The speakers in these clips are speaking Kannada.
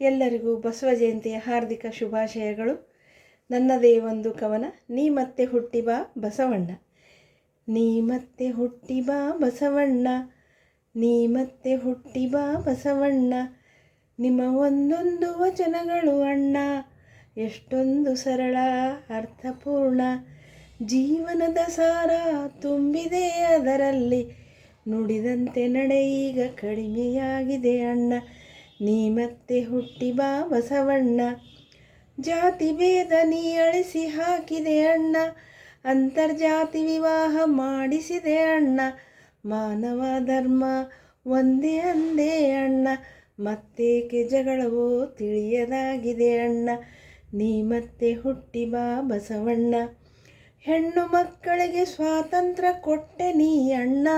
ಎಲ್ಲರಿಗೂ ಬಸವ ಜಯಂತಿಯ ಹಾರ್ದಿಕ ಶುಭಾಶಯಗಳು. ನನ್ನದೇ ಒಂದು ಕವನ, ನೀ ಮತ್ತೆ ಹುಟ್ಟಿ ಬಾ ಬಸವಣ್ಣ. ನೀ ಮತ್ತೆ ಹುಟ್ಟಿ ಬಾ ಬಸವಣ್ಣ. ನೀ ಮತ್ತೆ ಹುಟ್ಟಿ ಬಾ ಬಸವಣ್ಣ. ನಿಮ್ಮ ಒಂದೊಂದು ವಚನಗಳು ಅಣ್ಣ. ಎಷ್ಟೊಂದು ಸರಳ, ಅರ್ಥಪೂರ್ಣ. ಜೀವನದ ಸಾರ ತುಂಬಿದೆ ಅದರಲ್ಲಿ. ನುಡಿದಂತೆ ನಡೆ ಈಗ ಕಡಿಮೆಯಾಗಿದೆ ಅಣ್ಣ. ನೀ ಮತ್ತೆ ಹುಟ್ಟಿ ಬಾ ಬಸವಣ್ಣ. ಜಾತಿ ಭೇದ ನೀ ಅಳಿಸಿ ಹಾಕಿದೆ ಅಣ್ಣ. ಅಂತರ್ಜಾತಿ ವಿವಾಹ ಮಾಡಿಸಿದೆ ಅಣ್ಣ. ಮಾನವ ಧರ್ಮ ಒಂದೇ ಅಂದೇ ಅಣ್ಣ. ಮತ್ತೇಕೆ ಜಗಳವೋ ತಿಳಿಯದಾಗಿದೆ ಅಣ್ಣ. ನೀ ಮತ್ತೆ ಹುಟ್ಟಿ ಬಾ ಬಸವಣ್ಣ. ಹೆಣ್ಣು ಮಕ್ಕಳಿಗೆ ಸ್ವಾತಂತ್ರ್ಯ ಕೊಟ್ಟೆ ನೀ ಅಣ್ಣ.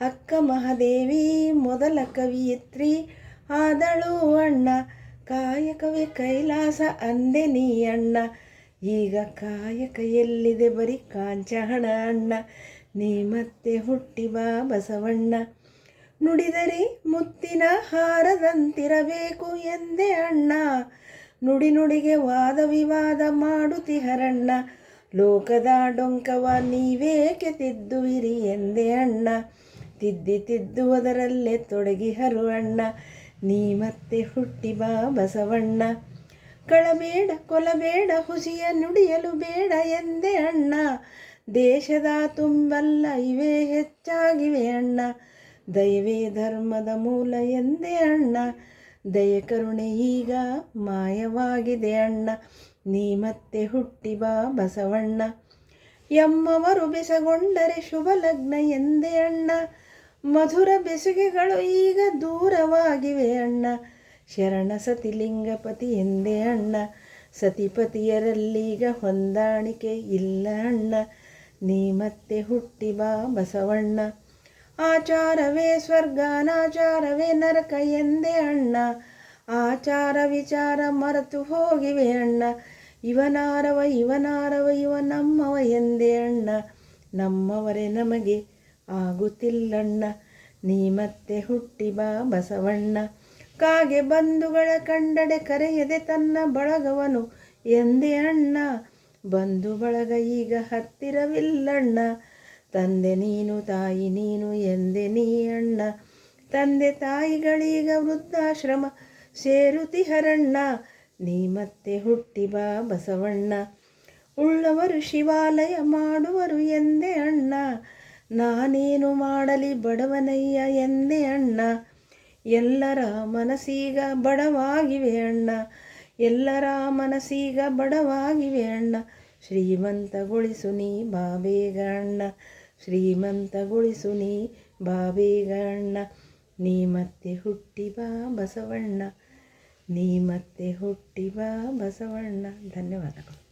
ಅಕ್ಕ ಮಹಾದೇವಿ, ಮೊದಲ ಕವಿಯತ್ರಿ. ಆದಳು ಅಣ್ಣ. ಕಾಯಕವೇ ಕೈಲಾಸ ಅಂದೆ ನೀ ಅಣ್ಣ. ಈಗ ಕಾಯಕ ಎಲ್ಲಿದೆ ಬರೀ ಕಾಂಚಹಣ ಅಣ್ಣ. ನೀ ಮತ್ತೆ ಹುಟ್ಟಿ ಬಾ ಬಸವಣ್ಣ. ನುಡಿದರೆ ಮುತ್ತಿನ ಹಾರದಂತಿರಬೇಕು ಎಂದೆ ಅಣ್ಣ. ನುಡಿ ನುಡಿಗೆ ವಾದ ವಿವಾದ ಮಾಡುತ್ತಿಹರಣ್ಣ ಲೋಕದ ಡೊಂಕವ ನೀವೇಕೆ ತಿದ್ದುವಿರಿ ಎಂದೆ ಅಣ್ಣ. ತಿದ್ದಿ ತಿದ್ದುವುದರಲ್ಲೇ ತೊಡಗಿಹರು ಅಣ್ಣ. ನೀ ಮತ್ತೆ ಹುಟ್ಟಿ ಬಾ ಬಸವಣ್ಣ. ಕಳಬೇಡ ಕೊಲಬೇಡ ಹುಸಿಯ ನುಡಿಯಲು ಬೇಡ ಎಂದೆ ಅಣ್ಣ. ದೇಶದ ತುಂಬಲ್ಲ ಇವೇ ಹೆಚ್ಚಾಗಿವೆ ಅಣ್ಣ. ದಯವೇ ಧರ್ಮದ ಮೂಲ ಎಂದೇ ಅಣ್ಣ. ದಯ ಕರುಣೆ ಈಗ ಮಾಯವಾಗಿದೆ ಅಣ್ಣ. ನೀ ಮತ್ತೆ ಹುಟ್ಟಿ ಬಾ ಬಸವಣ್ಣ. ಎಮ್ಮವರು ಬೆಸಗೊಂಡರೆ ಶುಭ ಲಗ್ನ ಎಂದೇ ಅಣ್ಣ. ಮಧುರ ಬೆಸುಗೆಗಳು ಈಗ ದೂರವಾಗಿವೆ ಅಣ್ಣ. ಶರಣ ಸತಿಲಿಂಗಪತಿ ಎಂದೇ ಅಣ್ಣ. ಸತಿಪತಿಯರಲ್ಲೀಗ ಹೊಂದಾಣಿಕೆ ಇಲ್ಲ ಅಣ್ಣ. ನೀ ಮತ್ತೆ ಹುಟ್ಟಿ ಬಾ ಬಸವಣ್ಣ. ಆಚಾರವೇ ಸ್ವರ್ಗ ಅನಾಚಾರವೇ ನರಕ ಎಂದೇ ಅಣ್ಣ. ಆಚಾರ ವಿಚಾರ ಮರೆತು ಹೋಗಿವೆ ಅಣ್ಣ. ಇವನಾರವ ಇವನಾರವ ಇವ ನಮ್ಮವ ಎಂದೇ ಅಣ್ಣ. ನಮ್ಮವರೇ ನಮಗೆ ಆಗುತ್ತಿಲ್ಲಣ್ಣ, ನೀ ಮತ್ತೆ ಹುಟ್ಟಿ ಬಾ ಬಸವಣ್ಣ. ಕಾಗೆ ಬಂಧುಗಳ ಕಂಡಡೆ ಕರೆಯದೆ ತನ್ನ ಬಳಗವನು ಎಂದೇ ಅಣ್ಣ. ಬಂಧು ಬಳಗ ಈಗ ಹತ್ತಿರವಿಲ್ಲಣ್ಣ. ತಂದೆ ನೀನು, ತಾಯಿ ನೀನು ಎಂದೆ ನೀ ಅಣ್ಣ. ತಂದೆ ತಾಯಿಗಳೀಗ ವೃದ್ಧಾಶ್ರಮ ಸೇರುತಿಹರಣ್ಣ ನೀ ಮತ್ತೆ ಹುಟ್ಟಿ ಬಾ ಬಸವಣ್ಣ. ಉಳ್ಳವರು ಶಿವಾಲಯ ಮಾಡುವರು ಎಂದೇ ಅಣ್ಣ. ನಾನೇನು ಮಾಡಲಿ ಬಡವನಯ್ಯ ಎಂದೇ ಅಣ್ಣ. ಎಲ್ಲರ ಮನಸ್ಸೀಗ ಬಡವಾಗಿವೆ ಅಣ್ಣ. ಎಲ್ಲರ ಮನಸ್ಸೀಗ ಬಡವಾಗಿವೆ ಅಣ್ಣ. ಶ್ರೀಮಂತಗೊಳಿಸು ನೀ ಬಾಬೇಗ ಅಣ್ಣ. ಶ್ರೀಮಂತಗೊಳಿಸು ನೀ ಬಾಬೇಗ ಅಣ್ಣ. ನೀ ಮತ್ತೆ ಹುಟ್ಟಿ ಬಾ ಬಸವಣ್ಣ. ನೀ ಮತ್ತೆ ಹುಟ್ಟಿ ಬಾ ಬಸವಣ್ಣ. ಧನ್ಯವಾದಗಳು.